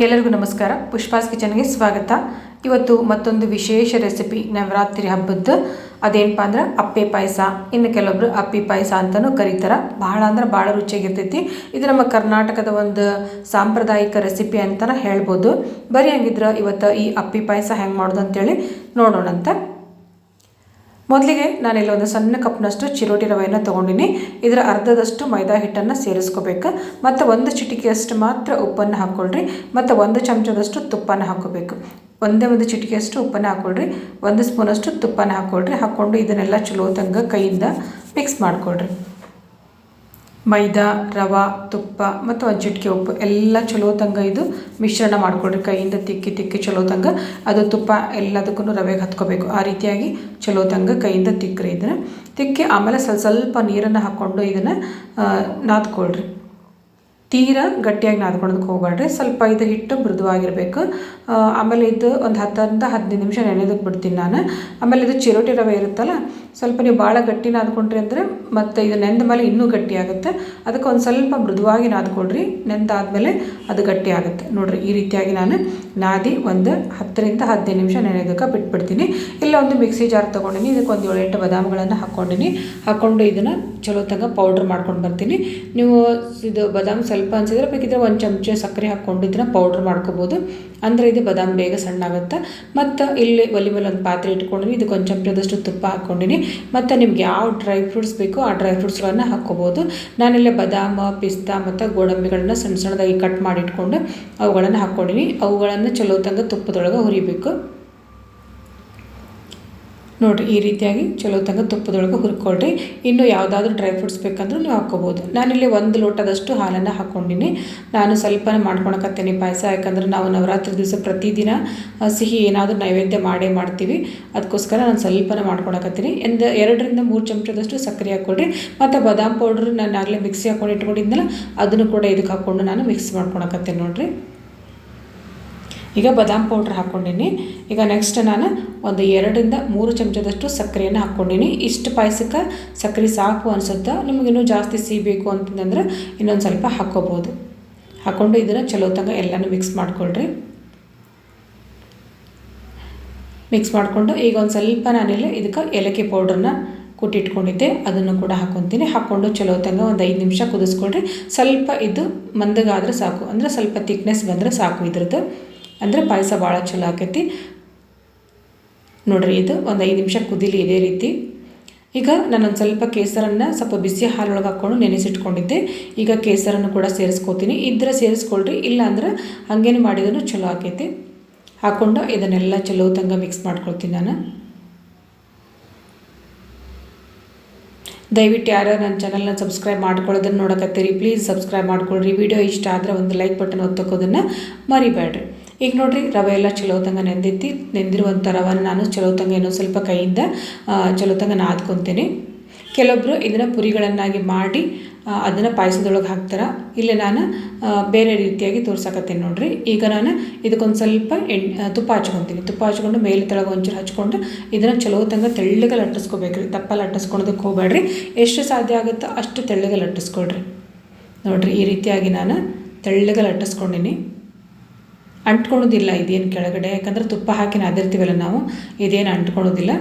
ಎಲ್ಲರಿಗೂ ನಮಸ್ಕಾರ. ಪುಷ್ಪಾಸ್ ಕಿಚನ್ಗೆ ಸ್ವಾಗತ. ಇವತ್ತು ಮತ್ತೊಂದು ವಿಶೇಷ ರೆಸಿಪಿ ನವರಾತ್ರಿ ಹಬ್ಬದ್ದು. ಅದೇನಪ್ಪ ಅಂದ್ರೆ ಅಪ್ಪೆ ಪಾಯಸ. ಇನ್ನು ಕೆಲವೊಬ್ರು ಅಪ್ಪಿ ಪಾಯಸ ಅಂತಲೂ ಕರೀತಾರೆ. ಭಾಳ ಅಂದ್ರೆ ಭಾಳ ರುಚಿಯಾಗಿರ್ತೈತಿ. ಇದು ನಮ್ಮ ಕರ್ನಾಟಕದ ಒಂದು ಸಾಂಪ್ರದಾಯಿಕ ರೆಸಿಪಿ ಅಂತಲೇ ಹೇಳ್ಬೋದು. ಬರೀ ಹಂಗಿದ್ರೆ ಇವತ್ತು ಈ ಅಪ್ಪಿ ಪಾಯಸ ಹೆಂಗೆ ಮಾಡೋದು ಅಂತೇಳಿ ನೋಡೋಣಂತ. ಮೊದಲಿಗೆ ನಾನಿಲ್ಲಿ ಒಂದು ಸಣ್ಣ ಕಪ್ನಷ್ಟು ಚಿರೋಟಿ ರವೆಯನ್ನು ತೊಗೊಂಡಿನಿ. ಇದರ ಅರ್ಧದಷ್ಟು ಮೈದಾ ಹಿಟ್ಟನ್ನು ಸೇರಿಸ್ಕೋಬೇಕು. ಮತ್ತು ಒಂದು ಚಿಟಿಕೆಯಷ್ಟು ಮಾತ್ರ ಉಪ್ಪನ್ನು ಹಾಕ್ಕೊಳ್ರಿ. ಮತ್ತು ಒಂದು ಚಮಚದಷ್ಟು ತುಪ್ಪನ ಹಾಕ್ಕೋಬೇಕು. ಒಂದೇ ಒಂದು ಚಿಟಿಕೆಯಷ್ಟು ಉಪ್ಪನ್ನು ಹಾಕ್ಕೊಳ್ರಿ. ಒಂದು ಸ್ಪೂನಷ್ಟು ತುಪ್ಪನ ಹಾಕ್ಕೊಳ್ರಿ. ಹಾಕ್ಕೊಂಡು ಇದನ್ನೆಲ್ಲ ಚಲೋತಂಗ ಕೈಯಿಂದ ಮಿಕ್ಸ್ ಮಾಡ್ಕೊಳ್ರಿ. ಮೈದಾ, ರವೆ, ತುಪ್ಪ ಮತ್ತು ಅಜ್ಜಿಟ್ಕೆ ಉಪ್ಪು ಎಲ್ಲ ಚಲೋ ತಂಗ ಇದು ಮಿಶ್ರಣ ಮಾಡ್ಕೊಳ್ರಿ. ಕೈಯಿಂದ ತಿಕ್ಕಿ ತಿಕ್ಕಿ ಚಲೋ ತಂಗ. ಅದು ತುಪ್ಪ ಎಲ್ಲದಕ್ಕೂ ರವೆಗೆ ಹತ್ಕೋಬೇಕು. ಆ ರೀತಿಯಾಗಿ ಚಲೋ ತಂಗ ಕೈಯಿಂದ ತಿಕ್ಕ್ರಿ ಇದನ್ನು. ತಿಕ್ಕಿ ಆಮೇಲೆ ಸ್ವಲ್ಪ ಸ್ವಲ್ಪ ನೀರನ್ನು ಹಾಕ್ಕೊಂಡು ಇದನ್ನು ನಾದ್ಕೊಳ್ರಿ. ತೀರ ಗಟ್ಟಿಯಾಗಿ ನಾದ್ಕೊಳೋದಕ್ಕೆ ಹೋಗಬೇಡ್ರಿ ಸ್ವಲ್ಪ ಇದು ಹಿಟ್ಟು ಮೃದುವಾಗಿರಬೇಕು. ಆಮೇಲೆ ಇದು ಒಂದು ಹತ್ತರಿಂದ ಹದಿನೈದು ನಿಮಿಷ ನೆನೆದಕ್ಕೆ ಬಿಡ್ತೀನಿ ನಾನು. ಆಮೇಲೆ ಇದು ಚಿರೋಟಿ ರವೆ ಇರುತ್ತಲ್ಲ ಸ್ವಲ್ಪ ನೀವು ಭಾಳ ಗಟ್ಟಿ ನಾದ್ಕೊಂಡ್ರಿ ಅಂದರೆ ಮತ್ತು ಇದು ನೆಂದ ಮೇಲೆ ಇನ್ನೂ ಗಟ್ಟಿ ಆಗುತ್ತೆ. ಅದಕ್ಕೆ ಒಂದು ಸ್ವಲ್ಪ ಮೃದುವಾಗಿ ನಾದ್ಕೊಳ್ರಿ. ನೆಂದಾದಮೇಲೆ ಅದು ಗಟ್ಟಿ ಆಗುತ್ತೆ. ನೋಡಿರಿ, ಈ ರೀತಿಯಾಗಿ ನಾನು ನಾದಿ ಒಂದು ಹತ್ತರಿಂದ ಹದಿನೈದು ನಿಮಿಷ ನೆನೆಯೋದಕ್ಕೆ ಬಿಟ್ಬಿಡ್ತೀನಿ. ಇಲ್ಲ ಒಂದು ಮಿಕ್ಸಿ ಜಾರ್ ತೊಗೊಂಡಿನಿ, ಇದಕ್ಕೆ ಒಂದು ಏಳೆಂಟು ಬದಾಮ್ಗಳನ್ನು ಹಾಕ್ಕೊಂಡಿನಿ. ಹಾಕ್ಕೊಂಡು ಇದನ್ನು ಚಲೋ ತಂಗ ಪೌಡ್ರ್ ಮಾಡ್ಕೊಂಡು ಬರ್ತೀನಿ. ನೀವು ಇದು ಬಾದಾಮ್ ಸ್ವಲ್ಪ ಅನ್ಸಿದ್ರೆ ಬೇಕಿದ್ರೆ ಒಂದು ಚಮಚ ಸಕ್ಕರೆ ಹಾಕ್ಕೊಂಡು ಇದನ್ನು ಪೌಡ್ರ್ ಮಾಡ್ಕೋಬೋದು. ಅಂದರೆ ಇದು ಬಾದಾಮಿ ಬೇಗ ಸಣ್ಣ ಆಗುತ್ತೆ ಮತ್ತು ಇಲ್ಲಿ ಒಲಿ ಮೇಲೆ ಒಂದು ಪಾತ್ರೆ ಇಟ್ಕೊಂಡಿನಿ. ಇದು ಒಂದು ಚಮಚದಷ್ಟು ತುಪ್ಪ ಹಾಕ್ಕೊಂಡಿನಿ ಮತ್ತು ನಿಮ್ಗೆ ಯಾವ ಡ್ರೈ ಫ್ರೂಟ್ಸ್ ಬೇಕೋ ಆ ಡ್ರೈ ಫ್ರೂಟ್ಸ್ಗಳನ್ನು ಹಾಕ್ಕೋಬೋದು. ನಾನಿಲ್ಲಿ ಬಾದಾಮ, ಪಿಸ್ತಾ ಮತ್ತು ಗೋಡಂಬಿಗಳನ್ನ ಸಣ್ಣ ಸಣ್ಣದಾಗಿ ಕಟ್ ಮಾಡಿಟ್ಕೊಂಡು ಅವುಗಳನ್ನು ಹಾಕ್ಕೊಂಡಿನಿ. ಅವುಗಳನ್ನು ಚಲೋ ತಂಗ ತುಪ್ಪದೊಳಗೆ ಹುರಿಬೇಕು. ನೋಡಿರಿ, ಈ ರೀತಿಯಾಗಿ ಚಲೋ ತಂಗ ತುಪ್ಪದೊಳಗೆ ಹುರ್ಕೊಳ್ರಿ. ಇನ್ನು ಯಾವುದಾದ್ರೂ ಡ್ರೈ ಫ್ರೂಟ್ಸ್ ಬೇಕಂದ್ರೂ ನೀವು ಹಾಕ್ಕೋಬೋದು. ನಾನಿಲ್ಲಿ ಒಂದು ಲೋಟದಷ್ಟು ಹಾಲನ್ನು ಹಾಕ್ಕೊಂಡಿನಿ ನಾನು ಸ್ವಲ್ಪ ಮಾಡ್ಕೊಳಕತ್ತೇನೆ ಪಾಯಸ, ಯಾಕಂದ್ರೆ ನಾವು ನವರಾತ್ರಿ ದಿವಸ ಪ್ರತಿದಿನ ಸಿಹಿ ಏನಾದರೂ ನೈವೇದ್ಯ ಮಾಡೇ ಮಾಡ್ತೀವಿ. ಅದಕ್ಕೋಸ್ಕರ ನಾನು ಸ್ವಲ್ಪನ ಮಾಡ್ಕೊಳಕತ್ತೀನಿ. ಎಂದು ಎರಡರಿಂದ ಮೂರು ಚಮಚದಷ್ಟು ಸಕ್ಕರೆ ಹಾಕ್ಕೊಳ್ರಿ. ಮತ್ತು ಬಾದಾಮ್ ಪೌಡ್ರ್ ನಾನು ಆಗಲೇ ಮಿಕ್ಸಿ ಹಾಕ್ಕೊಂಡು ಇಟ್ಕೊಂಡಿದ್ನಲ್ಲ ಅದನ್ನು ಕೂಡ ಇದಕ್ಕೆ ಹಾಕ್ಕೊಂಡು ನಾನು ಮಿಕ್ಸ್ ಮಾಡ್ಕೊಳಕತ್ತೇನೆ ನೋಡಿರಿ. ಈಗ ಬದಾಮ್ ಪೌಡ್ರ್ ಹಾಕ್ಕೊಂಡಿನಿ ಈಗ ನೆಕ್ಸ್ಟ್ ನಾನು ಒಂದು ಎರಡರಿಂದ ಮೂರು ಚಮಚದಷ್ಟು ಸಕ್ಕರೆಯನ್ನು ಹಾಕ್ಕೊಂಡಿನಿ ಇಷ್ಟು ಪಾಯಸಕ್ಕೆ ಸಕ್ಕರೆ ಸಾಕು ಅನಿಸುತ್ತೆ. ನಿಮಗಿನ್ನೂ ಜಾಸ್ತಿ ಸಿಹಿ ಅಂತಂದ್ರೆ ಇನ್ನೊಂದು ಸ್ವಲ್ಪ ಹಾಕ್ಕೋಬೋದು. ಹಾಕ್ಕೊಂಡು ಇದನ್ನು ಚಲೋ ತಂಗ ಎಲ್ಲನೂ ಮಿಕ್ಸ್ ಮಾಡ್ಕೊಳ್ರಿ. ಮಿಕ್ಸ್ ಮಾಡಿಕೊಂಡು ಈಗ ಒಂದು ಸ್ವಲ್ಪ ನಾನಿಲ್ಲಿ ಇದಕ್ಕೆ ಏಲಕ್ಕಿ ಪೌಡ್ರನ್ನ ಕುಟ್ಟಿಟ್ಕೊಂಡಿದ್ದೆ. ಅದನ್ನು ಕೂಡ ಹಾಕ್ಕೊತೀನಿ ಹಾಕ್ಕೊಂಡು ಚಲೋ ತಂಗ ಒಂದು ಐದು ನಿಮಿಷ ಕುದಿಸ್ಕೊಳ್ರಿ. ಸ್ವಲ್ಪ ಇದು ಮಂದಗಾದ್ರೆ ಸಾಕು. ಅಂದರೆ ಸ್ವಲ್ಪ ತಿಕ್ನೆಸ್ ಬಂದರೆ ಸಾಕು ಇದ್ರದ್ದು. ಅಂದರೆ ಪಾಯಸ ಭಾಳ ಚಲೋ ಆಕೈತಿ. ನೋಡಿರಿ, ಇದು ಒಂದು ಐದು ನಿಮಿಷ ಕುದಿಲಿ ಇದೇ ರೀತಿ. ಈಗ ನಾನೊಂದು ಸ್ವಲ್ಪ ಕೇಸರನ್ನು ಸ್ವಲ್ಪ ಬಿಸಿ ಹಾಲೊಳಗೆ ಹಾಕ್ಕೊಂಡು ನೆನೆಸಿಟ್ಕೊಂಡಿದ್ದೆ. ಈಗ ಕೇಸರನ್ನು ಕೂಡ ಸೇರಿಸ್ಕೋತೀನಿ. ಇದ್ರೆ ಸೇರಿಸ್ಕೊಳ್ರಿ ಇಲ್ಲ ಅಂದ್ರೆ ಹಾಗೇನು ಮಾಡಿದ್ರು ಚಲೋ ಆಕೈತಿ. ಹಾಕ್ಕೊಂಡು ಇದನ್ನೆಲ್ಲ ಚಲೋ ತಂಗ ಮಿಕ್ಸ್ ಮಾಡ್ಕೊಳ್ತೀನಿ ನಾನು. ದಯವಿಟ್ಟು ಯಾರು ನನ್ನ ಚಾನಲ್ನ ಸಬ್ಸ್ಕ್ರೈಬ್ ಮಾಡ್ಕೊಳ್ಳೋದನ್ನು ನೋಡಕತ್ತೀರಿ ಪ್ಲೀಸ್ ಸಬ್ಸ್ಕ್ರೈಬ್ ಮಾಡ್ಕೊಳ್ರಿ. ವಿಡಿಯೋ ಇಷ್ಟ ಆದರೆ ಒಂದು ಲೈಕ್ ಬಟನ್ ಒತ್ತಕೋದನ್ನು ಮರಿಬೇಡ್ರಿ. ಈಗ ನೋಡಿರಿ, ರವೆ ಎಲ್ಲ ಚಲೋ ತಂಗ ನೆಂದಿತ್ತಿ ನೆಂದಿರುವಂಥ ರವನ್ನ ನಾನು ಚಲೋ ತಂಗ ಏನೋ ಸ್ವಲ್ಪ ಕೈಯಿಂದ ಚಲೋ ತಂಗ ನಾದ್ಕೊತೀನಿ ಕೆಲವೊಬ್ಬರು ಇದನ್ನು ಪುರಿಗಳನ್ನಾಗಿ ಮಾಡಿ ಅದನ್ನು ಪಾಯಸದೊಳಗೆ ಹಾಕ್ತಾರೆ. ಇಲ್ಲೇ ನಾನು ಬೇರೆ ರೀತಿಯಾಗಿ ತೋರ್ಸಕತ್ತೀನಿ ನೋಡಿರಿ. ಈಗ ನಾನು ಇದಕ್ಕೊಂದು ಸ್ವಲ್ಪ ಎಣ್ಣೆ ತುಪ್ಪ ಹಚ್ಕೊತೀನಿ. ತುಪ್ಪ ಹಚ್ಕೊಂಡು ಮೇಲೆ ತಳಗ ಒಂಚೂರು ಹಚ್ಕೊಂಡು ಇದನ್ನು ಚಲೋ ತಂಗ ತೆಳ್ಳಗೆ ಲಟ್ಟಿಸ್ಕೋಬೇಕು ರೀ ತಪ್ಪ ಲಟ್ಟಿಸ್ಕೊಳೋದಕ್ಕೆ ಹೋಗಬೇಡ್ರಿ ಎಷ್ಟು ಸಾಧ್ಯ ಆಗುತ್ತೋ ಅಷ್ಟು ತೆಳ್ಳಗೆ ಲಟ್ಟಿಸ್ಕೊಳ್ರಿ ನೋಡಿರಿ, ಈ ರೀತಿಯಾಗಿ ನಾನು ತೆಳ್ಳಗೆ ಲಟ್ಟಿಸ್ಕೊಂಡಿನಿ ಅಂಟ್ಕೊಳೋದಿಲ್ಲ ಇದೇನು ಕೆಳಗಡೆ, ಯಾಕಂದ್ರೆ ತುಪ್ಪ ಹಾಕಿ ನಾದಿರ್ತೀವಲ್ಲ ನಾವು, ಇದೇನು ಅಂಟ್ಕೊಳ್ಳೋದಿಲ್ಲ.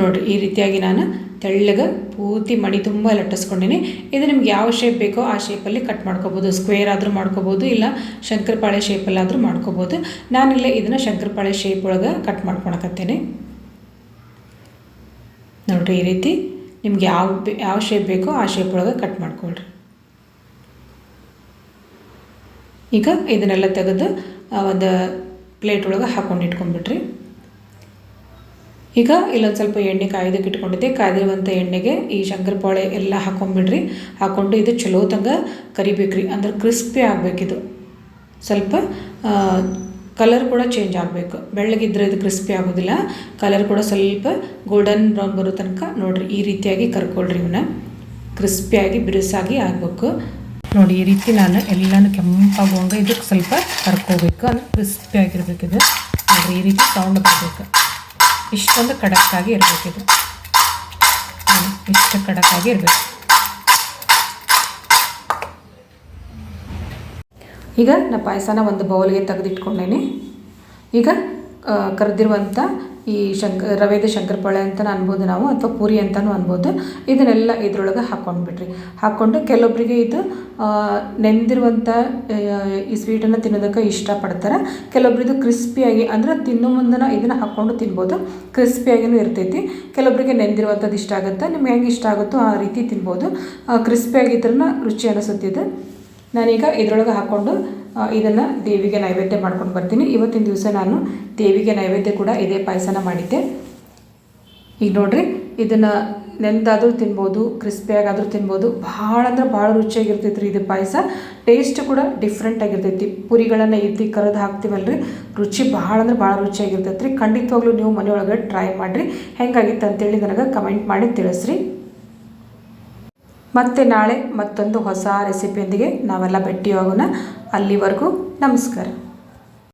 ನೋಡಿರಿ, ಈ ರೀತಿಯಾಗಿ ನಾನು ತೆಳ್ಳಗೆ ಪೂರ್ತಿ ಮಣಿ ತುಂಬ ಲಟ್ಟಿಸ್ಕೊಂಡಿನಿ. ಇದು ನಿಮ್ಗೆ ಯಾವ ಶೇಪ್ ಬೇಕೋ ಆ ಶೇಪಲ್ಲಿ ಕಟ್ ಮಾಡ್ಕೋಬೋದು. ಸ್ಕ್ವೇರ್ ಆದರೂ ಮಾಡ್ಕೋಬೋದು, ಇಲ್ಲ ಶಂಕರಪಾಳೆ ಶೇಪಲ್ಲಾದರೂ ಮಾಡ್ಕೋಬೋದು. ನಾನಿಲ್ಲೇ ಇದನ್ನು ಶಂಕರಪಾಳೆ ಶೇಪ್ ಒಳಗೆ ಕಟ್ ಮಾಡ್ಕೊಳಕತ್ತೇನೆ ನೋಡಿರಿ, ಈ ರೀತಿ ನಿಮ್ಗೆ ಯಾವ ಯಾವ ಶೇಪ್ ಬೇಕೋ ಆ ಶೇಪ್ ಒಳಗೆ ಕಟ್ ಮಾಡ್ಕೊಳ್ರಿ. ಈಗ ಇದನ್ನೆಲ್ಲ ತೆಗೆದು ಒಂದು ಪ್ಲೇಟ್ ಒಳಗೆ ಹಾಕೊಂಡು ಇಟ್ಕೊಂಡ್ಬಿಟ್ರಿ. ಈಗ ಇಲ್ಲೊಂದು ಸ್ವಲ್ಪ ಎಣ್ಣೆ ಕಾಯ್ದಕ್ಕೆ ಇಟ್ಕೊಂಡಿದ್ದೆ. ಕಾಯ್ದಿರುವಂಥ ಎಣ್ಣೆಗೆ ಈ ಶಂಕರಪಾಳೆ ಎಲ್ಲ ಹಾಕೊಂಡ್ಬಿಡ್ರಿ. ಹಾಕ್ಕೊಂಡು ಇದು ಚಲೋ ತಂಗ ಕರಿಬೇಕ್ರಿ. ಅಂದ್ರೆ ಕ್ರಿಸ್ಪಿ ಆಗಬೇಕಿದು ಸ್ವಲ್ಪ ಕಲರ್ ಕೂಡ ಚೇಂಜ್ ಆಗಬೇಕು. ಬೆಳ್ಳಗಿದ್ರೆ ಇದು ಕ್ರಿಸ್ಪಿ ಆಗೋದಿಲ್ಲ. ಕಲರ್ ಕೂಡ ಸ್ವಲ್ಪ ಗೋಲ್ಡನ್ ಬ್ರೌನ್ ಬರೋ ತನಕ ನೋಡಿರಿ. ಈ ರೀತಿಯಾಗಿ ಕರ್ಕೊಳ್ರಿ ಇವನ್ನ ಕ್ರಿಸ್ಪಿಯಾಗಿ ಬಿರುಸಾಗಿ ಆಗಬೇಕು. ನೋಡಿ, ಈ ರೀತಿ ನಾನು ಎಲ್ಲನೂ ಕೆಂಪಾಗೊಂಡು ಇದಕ್ಕೆ ಸ್ವಲ್ಪ ಕರ್ಕೋಬೇಕು. ಅಂದರೆ ಕ್ರಿಸ್ಪಿ ಆಗಿರ್ಬೇಕು ಇದು. ನೋಡಿ ಈ ರೀತಿ ಸೌಂಡ್ ಬರಬೇಕು. ಇಷ್ಟೊಂದು ಕಡಕ್ಕಾಗಿ ಇರಬೇಕು ಇದು. ಇಷ್ಟು ಕಡಕ್ಕಾಗಿ ಇರಬೇಕು. ಈಗ ನಾನು ಪಾಯಸನ ಒಂದು ಬೌಲ್ಗೆ ತೆಗೆದಿಟ್ಕೊಂಡೇನೆ. ಈಗ ಕರೆದಿರುವಂಥ ಈ ಶಂಕ, ರವೆದ ಶಂಕರಪಾಳೆ ಅಂತಲೂ ಅನ್ಬೋದು ನಾವು, ಅಥವಾ ಪೂರಿ ಅಂತಲೂ ಅನ್ಬೋದು. ಇದನ್ನೆಲ್ಲ ಇದ್ರೊಳಗೆ ಹಾಕ್ಕೊಂಡ್ಬಿಟ್ರಿ ಹಾಕ್ಕೊಂಡು ಕೆಲವೊಬ್ಬರಿಗೆ ಇದು ನೆಂದಿರುವಂಥ ಈ ಸ್ವೀಟನ್ನು ತಿನ್ನೋದಕ್ಕೆ ಇಷ್ಟಪಡ್ತಾರೆ. ಕೆಲವೊಬ್ರಿದು ಕ್ರಿಸ್ಪಿಯಾಗಿ ಅಂದ್ರೆ ತಿನ್ನೋ ಮುಂದನ ಇದನ್ನು ಹಾಕ್ಕೊಂಡು ತಿನ್ಬೋದು. ಕ್ರಿಸ್ಪಿಯಾಗಿಯೂ ಇರ್ತೈತಿ. ಕೆಲವೊಬ್ಬರಿಗೆ ನೆಂದಿರುವಂಥದ್ದು ಇಷ್ಟ ಆಗುತ್ತೆ, ನಿಮ್ಗೆ ಹೆಂಗೆ ಇಷ್ಟ ಆಗುತ್ತೋ ಆ ರೀತಿ ತಿನ್ಬೋದು. ಕ್ರಿಸ್ಪಿಯಾಗಿದ್ರನ್ನ ರುಚಿ ಅನಿಸುತ್ತಿದೆ ನಾನೀಗ ಇದರೊಳಗೆ ಹಾಕ್ಕೊಂಡು ಇದನ್ನು ದೇವಿಗೆ ನೈವೇದ್ಯ ಮಾಡ್ಕೊಂಡು ಬರ್ತೀನಿ. ಇವತ್ತಿನ ದಿವಸ ನಾನು ದೇವಿಗೆ ನೈವೇದ್ಯ ಕೂಡ ಇದೇ ಪಾಯಸನ ಮಾಡಿದ್ದೆ. ಈಗ ನೋಡಿರಿ, ಇದನ್ನು ನೆಂದಾದರೂ ತಿನ್ಬೋದು, ಕ್ರಿಸ್ಪಿಯಾಗಾದರೂ ತಿನ್ಬೋದು. ಭಾಳ ಅಂದ್ರೆ ಭಾಳ ರುಚಿಯಾಗಿರ್ತೈತೆ ರೀ ಇದು ಪಾಯಸ. ಟೇಸ್ಟ್ ಕೂಡ ಡಿಫ್ರೆಂಟ್ ಆಗಿರ್ತೈತಿ. ಪುರಿಗಳನ್ನು ಇದ್ದು ಕರೆದು ರೀ ರುಚಿ ಭಾಳ ಅಂದ್ರೆ ಭಾಳ ರುಚಿಯಾಗಿರ್ತೈತೆ ರೀ ಖಂಡಿತವಾಗ್ಲೂ ನೀವು ಮನೆಯೊಳಗೆ ಟ್ರೈ ಮಾಡಿರಿ. ಹೆಂಗಾಗಿತ್ತು ಅಂತೇಳಿ ನನಗೆ ಕಮೆಂಟ್ ಮಾಡಿ ತಿಳಿಸ್ರಿ. ಮತ್ತೆ ನಾಳೆ ಮತ್ತೊಂದು ಹೊಸ ರೆಸಿಪಿಯೊಂದಿಗೆ ನಾವೆಲ್ಲ ಭೇಟಿಯಾಗೋಣ. ಅಲ್ಲಿವರೆಗೂ ನಮಸ್ಕಾರ.